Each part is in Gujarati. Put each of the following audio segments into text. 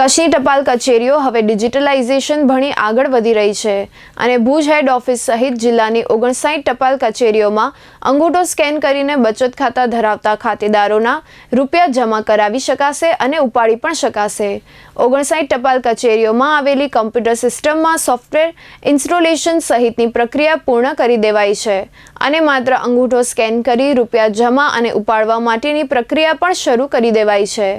કચ્છની ટપાલ કચેરીઓ હવે ડિજિટલાઇઝેશન ભણી આગળ વધી રહી છે. અને ભુજ હેડ ઓફિસ સહિત જિલ્લાની ઓગણસાઠ ટપાલ કચેરીઓમાં અંગૂઠો સ્કેન કરીને બચત ખાતા ધરાવતા ખાતેદારોના રૂપિયા જમા કરાવી શકાશે અને ઉપાડી પણ શકાશે. ઓગણસાઠ ટપાલ કચેરીઓમાં આવેલી કમ્પ્યુટર સિસ્ટમમાં સોફ્ટવેર ઇન્સ્ટોલેશન સહિતની પ્રક્રિયા પૂર્ણ કરી દેવાઈ છે અને માત્ર અંગૂઠો સ્કેન કરી રૂપિયા જમા અને ઉપાડવા માટેની પ્રક્રિયા પણ શરૂ કરી દેવાઈ છે.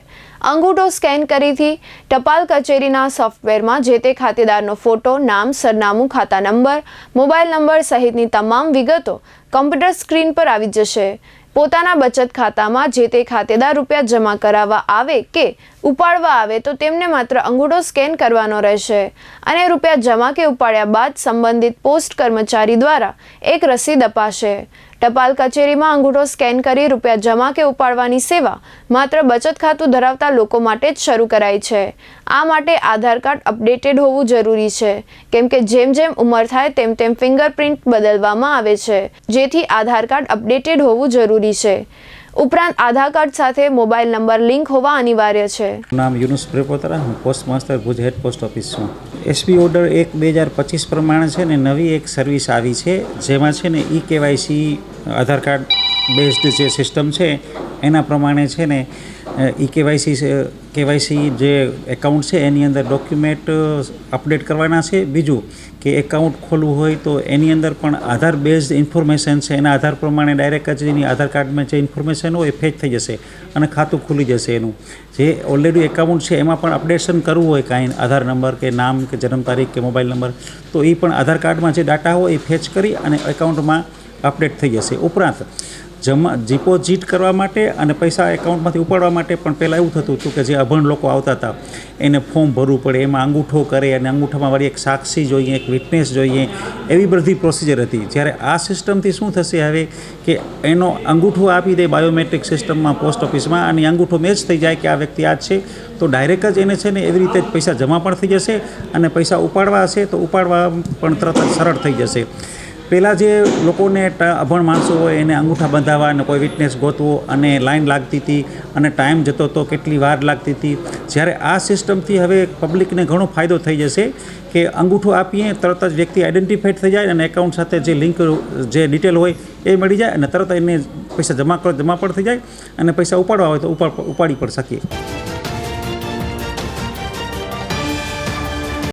અંગૂઠો સ્કેન કરીથી ટપાલ કચેરીના સોફ્ટવેરમાં જે તે ખાતેદારનો ફોટો, નામ, સરનામું, ખાતા નંબર, મોબાઈલ નંબર સહિતની તમામ વિગતો કમ્પ્યુટર સ્ક્રીન પર આવી જશે. પોતાના બચત ખાતામાં જે તે ખાતેદાર રૂપિયા જમા કરાવવા આવે કે ઉપાડવા આવે તો તેમને માત્ર અંગૂઠો સ્કેન કરવાનો રહેશે અને રૂપિયા જમા કે ઉપાડ્યા બાદ સંબંધિત પોસ્ટ કર્મચારી દ્વારા એક રસીદ અપાશે. ટપાલ કચેરીમાં અંગૂઠો સ્કેન કરી રૂપિયા જમા કે ઉપાડવાની સેવા માત્ર બચત ખાતું ધરાવતા લોકો માટે જ શરૂ કરાઈ છે. આ માટે આધાર કાર્ડ અપડેટેડ હોવું જરૂરી છે. કેમ કે જેમ જેમ ઉંમર થાય તેમ તેમ ફિંગરપ્રિન્ટ બદલવામાં આવે છે. જેથી આધાર કાર્ડ અપડેટેડ હોવું જરૂરી છે. ઉપરાંત આધાર કાર્ડ સાથે મોબાઈલ નંબર લિંક હોવા અનિવાર્ય છે. નામ યુનુસ પ્રેપોતરા હું post master Bhuj head post office છું. એસપી ઓર્ડર એક બે હજાર પચીસ પ્રમાણે છે ને નવી એક સર્વિસ આવી છે, જેમાં છે ને e KYC, Aadhaar card based જે સિસ્ટમ છે, એના પ્રમાણે છે ને ઈ કેવાયસી કેવાયસી જે એકાઉન્ટ છે, એની અંદર ડોક્યુમેન્ટ અપડેટ કરવાના છે. બીજું કે એકાઉન્ટ ખોલવું હોય તો એની અંદર પણ આધાર બેઝડ ઇન્ફોર્મેશન છે. એના આધાર પ્રમાણે ડાયરેક્ટ જ એની આધાર કાર્ડમાં જે ઇન્ફોર્મેશન હોય એ ફેચ થઈ જશે અને ખાતું ખુલી જશે એનું. જે ઓલરેડી એકાઉન્ટ છે, એમાં પણ અપડેશન કરવું હોય કાંઈ આધાર નંબર કે નામ કે જન્મ તારીખ કે મોબાઈલ નંબર તો એ પણ આધાર કાર્ડમાં જે ડાટા હોય એ ફેચ કરી અને એકાઉન્ટમાં અપડેટ થઈ જશે. ઉપરાંત, જમા ડિપોઝિટ કરવા માટે અને પૈસા એકાઉન્ટમાંથી ઉપાડવા માટે પણ પહેલાં એવું થતું હતું કે જે અભણ લોકો આવતા હતા, એને ફોર્મ ભરવું પડે, એમાં અંગૂઠો કરે અને અંગૂઠામાં વાળી એક સાક્ષી જોઈએ, એક વિટનેસ જોઈએ, એવી બધી પ્રોસિજર હતી. જ્યારે આ સિસ્ટમથી શું થશે હવે કે એનો અંગૂઠો આપી દે બાયોમેટ્રિક સિસ્ટમમાં પોસ્ટ ઓફિસમાં અને અંગૂઠો મેચ થઈ જાય કે આ વ્યક્તિ આ છે, તો ડાયરેક્ટ જ એને છે ને એવી રીતે જ પૈસા જમા પણ થઈ જશે અને પૈસા ઉપાડવા હશે તો ઉપાડવા પણ તરત જ સરળ થઈ જશે. પહેલાં જે લોકોને અભણ માણસો હોય એને અંગૂઠા બંધાવવા અને કોઈ વિટનેસ ગોતવો અને લાઈન લાગતી હતી અને ટાઈમ જતો હતો કેટલી વાર લાગતી હતી. જ્યારે આ સિસ્ટમથી હવે પબ્લિકને ઘણો ફાયદો થઈ જશે કે અંગૂઠો આપીએ, તરત જ વ્યક્તિ આઈડેન્ટિફાઈડ થઈ જાય અને એકાઉન્ટ સાથે જે લિંક જે ડિટેલ હોય એ મળી જાય અને તરત એને પૈસા જમા જમા પણ થઈ જાય અને પૈસા ઉપાડવા હોય તો ઉપાડ, ઉપાડી પણ શકીએ.